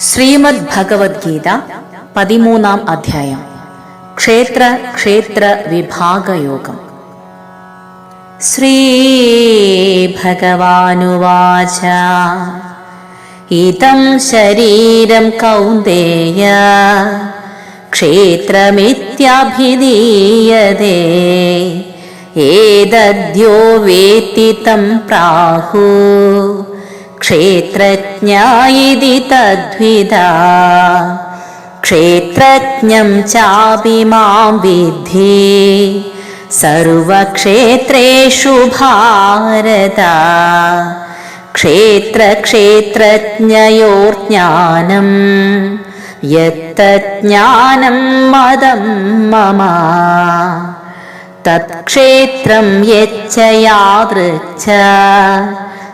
ശ്രീമദ് ഭഗവത്ഗീത പതിമൂന്നാം അധ്യായം. ക്ഷേത്ര ക്ഷേത്ര വിഭാഗയോഗം. ശ്രീ ഭഗവാനുവാച ഇതം ശരീരം കൗന്ദേയ. ക്ഷേത്രമിത്യഭിധീയതേ ഏതദ്യോ വേത്തി തം പ്രാഹു. ക്ഷേത്രജ്ഞായിതി തദ്വിദാ ക്ഷേത്രജ്ഞം ചാപി മാം विद्धि സർവക്ഷേത്രേഷു ഭാരത. ക്ഷേത്രക്ഷേത്രജ്ഞയോർജ്ഞാനം. യത്തജ്ഞാനം മദം മമ. തത്ക്ഷേത്രം യച്ച യാദൃച്ഛ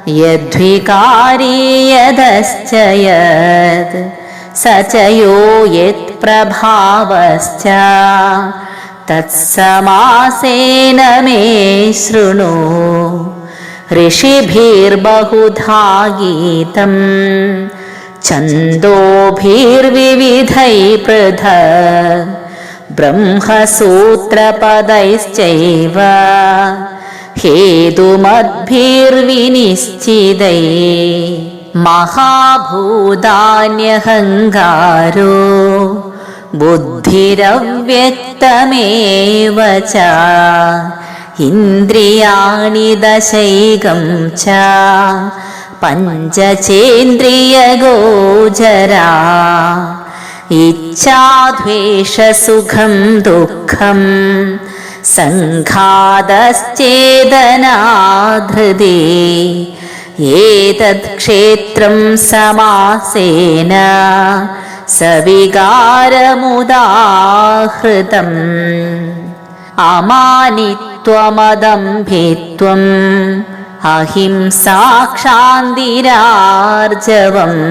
यद्विकारी यदश्च यद् स च यो यत्प्रभावश्च तत्समासेन मे शृणु ऋषिभिर्बहुधा गीतम् छन्दोभिर्विविधै पृथ ब्रह्मसूत्रपदैश्चैव ഹേതുമദ്ഭിർവിനിശ്ചിതൈ മഹാഭൂതാന്യഹങ്കാരോ? ബുദ്ധിരവ്യക്തമേവ ച? ഇന്ദ്രിയാണി ദശൈകം ച? പഞ്ചചേന്ദ്രിയഗോചരാ? ഇച്ഛാദ്വേഷസുഖം ദുഃഖം सङ्घातश्चेदनाधृदे एतत् क्षेत्रं समासेन सविकारमुदाहृतम् अमानित्वमदम्भित्वम् अहिंसाक्षान्तिरार्जवम्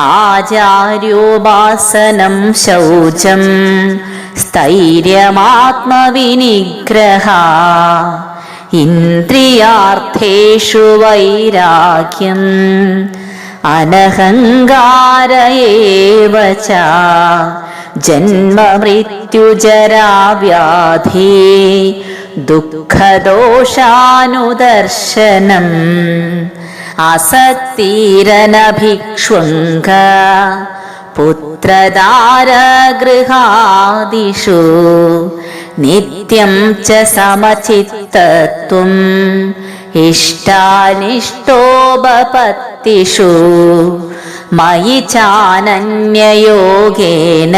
आचार्योपासनं शौचं സ്ഥൈര്യമാത്മവിനിഗ്രഹ. ഇന്ദ്രിയാർത്ഥേഷു വൈരാഗ്യം അനഹങ്കാര ഏവച ജന്മമൃത്യുജരാവ്യാധി ദുഃഖദോഷാനുദർശനം. അസത്തീരനഭിക്ഷ്വങ്ക പുത്രധാരഗൃഹാദിഷു. നിത്യം ച സമചിത്തത്വം ഇഷ്ടാനിഷ്ടോപപത്തിഷു. മയി ചാനന്യയോഗേന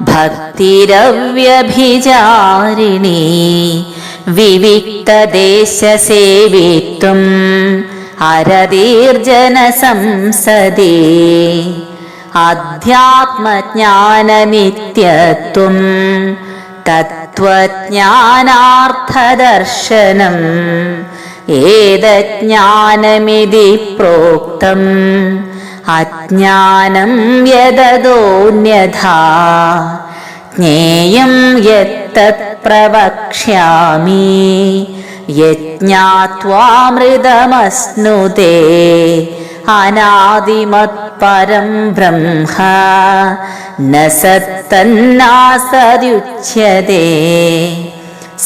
ഭക്തിരവ്യഭിചാരിണി. വിവിക്തദേശസേവിത്വം അരതീർജന സംസദേ അധ്യാത്മജ്ഞാനനിത്യത്വം തത്വജ്ഞാനാർത്ഥദർശനം ഏതജ്ഞാനമിതി പ്രോക്തം അജ്ഞാനം യതതോന്യഥാ ജ്ഞേയം യത്തത് പ്രവക്ഷ്യാമി യജ്ഞാത്വാമൃതമസ്നുതേ അനാദിമത്പരം ബ്രഹ്മ ന സത്തന്നാസരുച്യതേ.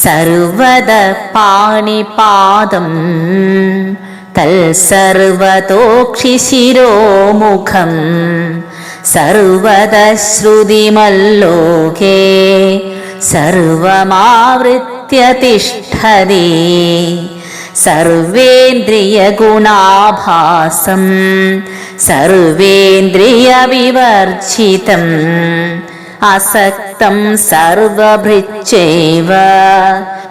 സർവത പാണിപാദം തൽസർവതോക്ഷിശിരോമുഖം സർവതശ്രുതിമല്ലോകേ ശ്രുതിമല്ലോകേ തിഷ്ഠതി സർവേന്ദ്രിയഗുണാഭാസം സർവേന്ദ്രിയവിവർജിതം അസക്തം സർവഭൃച്ചൈവ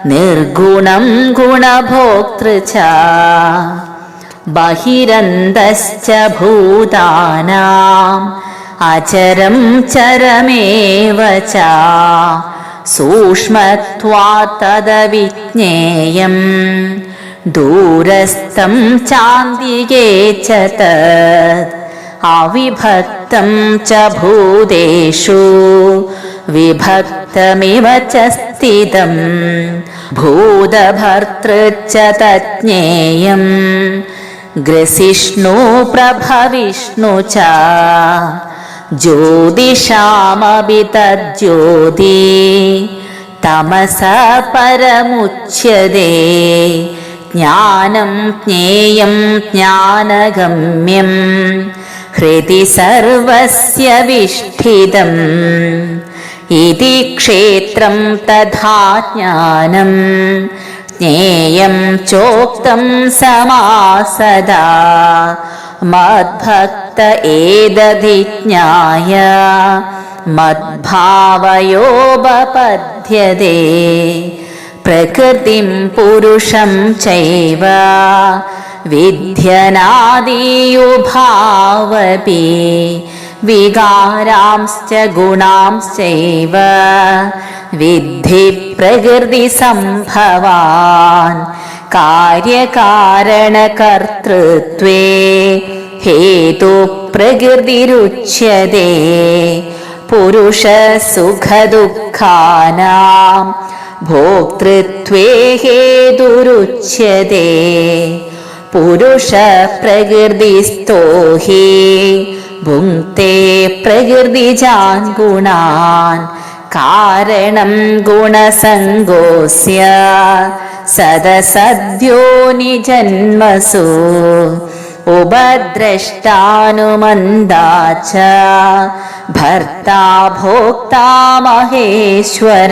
നിർഗുണം ഗുണഭോക്തൃ ബഹിരന്തശ്ച ഭൂതാനാം അചരം ചരമേവ ച സൂക്ഷ്മത്വാ തദവിജ്ഞേയം दूरस्थं चान्दिके च तत्। अविभक्तं च भूतेषु विभक्तमिव च स्थितं। भूतभर्तृ च तज्ज्ञेयम् ग्रसिष्णु प्रभविष्णु च। ज्योतिषामपि तज्ज्योति तमस परमुच्यते ज्ञानं ज्ञेयं ज्ञानगम्यं हृदि सर्वस्य विष्ठितम् इति क्षेत्रं तथा ज्ञानं ज्ञेयं चोक्तं समासदा मद्भक्त एदधिज्ञाय मद्भावयोपपद्यते പ്രകൃതിം പുരുഷം ചൈവ. വിധ്യനാദിയുഭാവപി വികാരാംശ്ച ഗുണാംശ്ചൈവ. വിദ്ധി പ്രകൃതി സംഭവാൻ. കാര്യകാരണകർത്തൃത്വേ. ഹേതു പുരുഷ സുഖദുഃഖാനാം. ഭോക്തൃത്വേ ഹേതുരുച്യതേ പുരുഷ പ്രകൃതിസ്തോഹി ഭുങ്ക്തേ പ്രകൃതിജാൻ ഗുണാൻ കാരണം ഗുണസങ്കോസ്യ സദസദ്യോ നിജന്മസു. ഉപദ്രഷ്ടാനുമന്ദാച്ച. ഭർത്താ ഭോക്താ മഹേശ്വര.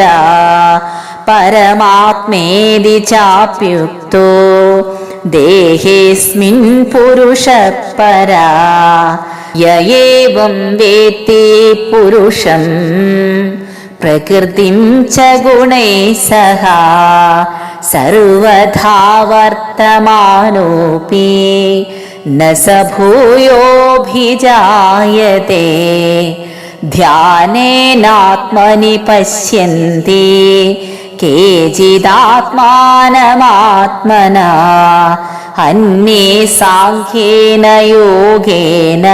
चाप्युक्तो देहेऽस्मिन् पुरुषः परा य एवं वेत्ति पुरुषम् प्रकृतिं च गुणैः सह सर्वथा वर्तमानोऽपि न स भूयोऽभिजायते ध्यानेनात्मनि पश्यन्ति കേചിദാത്മാനമാത്മന അന്യേ സാഖ്യേന യോഗേന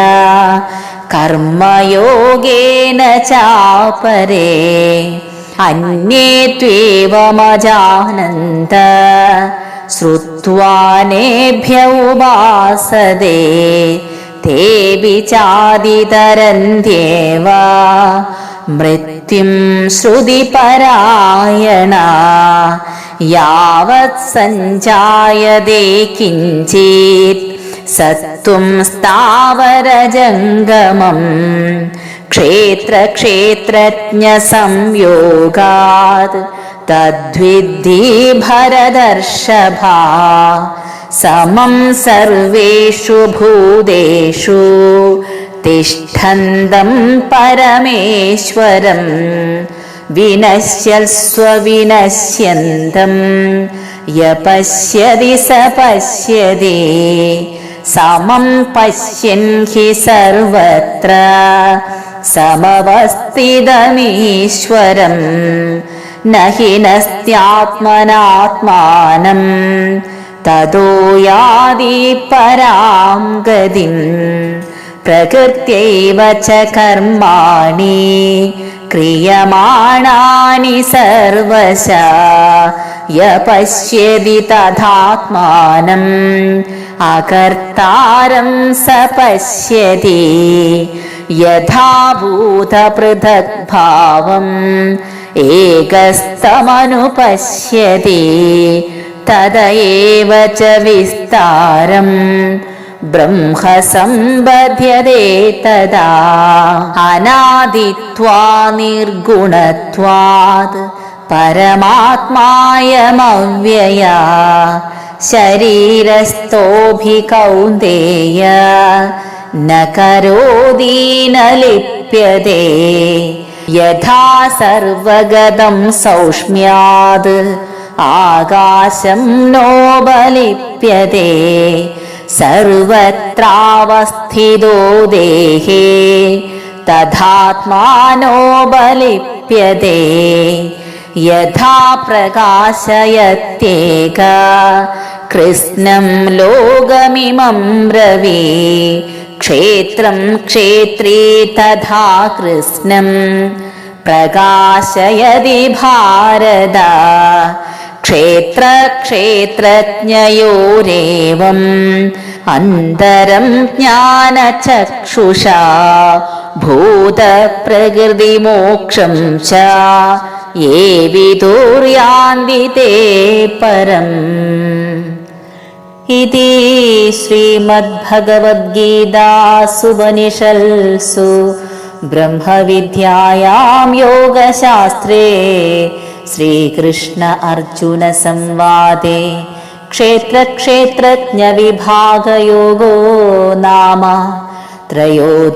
കർമ്മയോഗേന ചാപരേ അന്യേ ത്വേവമജാനന്ത ശ്രുവാനേഭ്യ ഉപാസതേ തേവി ചാതിതരന്യേവ മൃത്യും ശ്രുതിപരായണ യാവത് സഞ്ജായതേ കിഞ്ചിത് സത്വം സ്ഥാവരജംഗമം ക്ഷേത്രക്ഷേത്രജ്ഞ സംയോഗാത് तद्विद्धि भरदर्शभा। समं सर्वेषु भूतेषु तिष्ठन्तं परमेश्वरम् विनश्यस्व विनश्यन्तं य पश्यति स पश्यति समं पश्यन् हि सर्वत्र। समवस्थितमीश्वरम् നഹിനസ്ത്യാത്മനാത്മാനം തതോ യാതി പരാം ഗതിം പ്രകൃത്യൈവ ച കർമാണി ക്രിയമാണാനി സർവശ യ പശ്യതി തഥാത്മാനം അകർത്താരം സ പശ്യതി യഥാഭൂതപൃഥക്ഭാവം पश्यति यथा भूतपृथग्भावम् एकस्तमनुपश्यति तद एव च विस्तारम् ब्रह्म सम्बध्यते तदा अनादित्वा निर्गुणत्वात् परमात्मायमव्यया शरीरस्थोऽभिकौन्तेय न करोति न लिप्यते യഥാ സർവഗതം സൗഷ്മ്യാത്. ആകാശം നോബലിപ്യതേ സർവത്രാവസ്ഥിതോ ദേഹേ. തഥാത്മാനോബലിപ്യതേ യഥാ പ്രകാശയത്യേക കൃഷ്ണം ലോകമിമം രവി ക്ഷേത്രം ക്ഷേത്രേ തഥാ കൃഷ്ണം. പ്രകാശയതി ഭാരത. ക്ഷേത്ര ക്ഷേത്രജ്ഞയോരേവം. അന്തരം ജ്ഞാനചക്ഷുഷ. ഭൂതപ്രകൃതിമോക്ഷം ച. ये विदुर्यान्ति ते परम् इति श्रीमद्भगवद्गीतासुपनिषत्सु ब्रह्मविद्यायां योगशास्त्रे श्रीकृष्ण अर्जुनसंवादे क्षेत्रक्षेत्रज्ञविभागयोगो नाम त्रयोदशोऽध्यायः